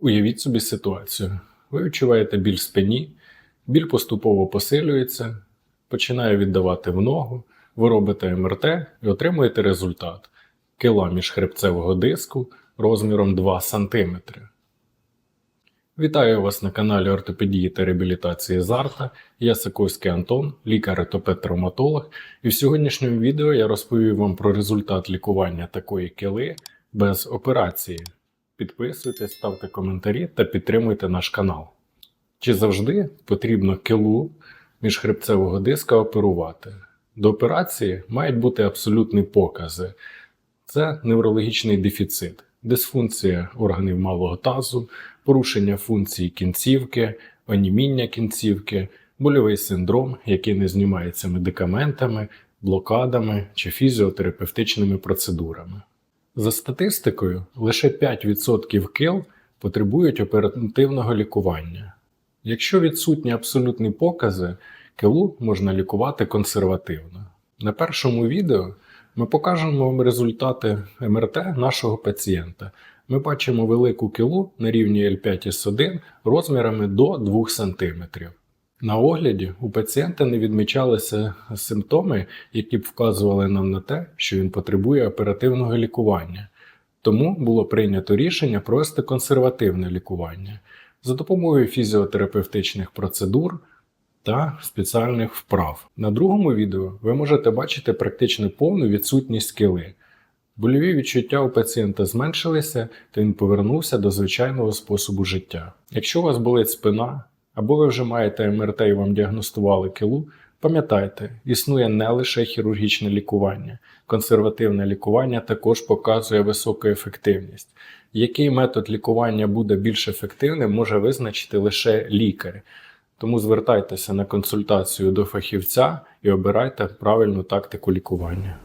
Уявіть собі ситуацію. Ви відчуваєте біль в спині, біль поступово посилюється, починає віддавати в ногу, ви робите МРТ і отримуєте результат кила міжхребцевого диску розміром 2 см. Вітаю вас на каналі ортопедії та реабілітації Зарта. Я Саковський Антон, лікар-ортопед-травматолог, і в сьогоднішньому відео я розповім вам про результат лікування такої кили без операції. Підписуйтесь, ставте коментарі та підтримуйте наш канал. Чи завжди потрібно килу міжхребцевого диска оперувати? До операції мають бути абсолютні покази. Це неврологічний дефіцит, дисфункція органів малого тазу, порушення функції кінцівки, оніміння кінцівки, больовий синдром, який не знімається медикаментами, блокадами чи фізіотерапевтичними процедурами. За статистикою, лише 5% кил потребують оперативного лікування. Якщо відсутні абсолютні покази, килу можна лікувати консервативно. На першому відео ми покажемо вам результати МРТ нашого пацієнта. Ми бачимо велику килу на рівні L5S1 розмірами до 2 см. На огляді у пацієнта не відмічалися симптоми, які б вказували нам на те, що він потребує оперативного лікування. Тому було прийнято рішення провести консервативне лікування за допомогою фізіотерапевтичних процедур та спеціальних вправ. На другому відео ви можете бачити практично повну відсутність кили. Больові відчуття у пацієнта зменшилися, та він повернувся до звичайного способу життя. Якщо у вас болить спина, або ви вже маєте МРТ і вам діагностували килу, пам'ятайте, існує не лише хірургічне лікування. Консервативне лікування також показує високу ефективність. Який метод лікування буде більш ефективним, може визначити лише лікар. Тому звертайтеся на консультацію до фахівця і обирайте правильну тактику лікування.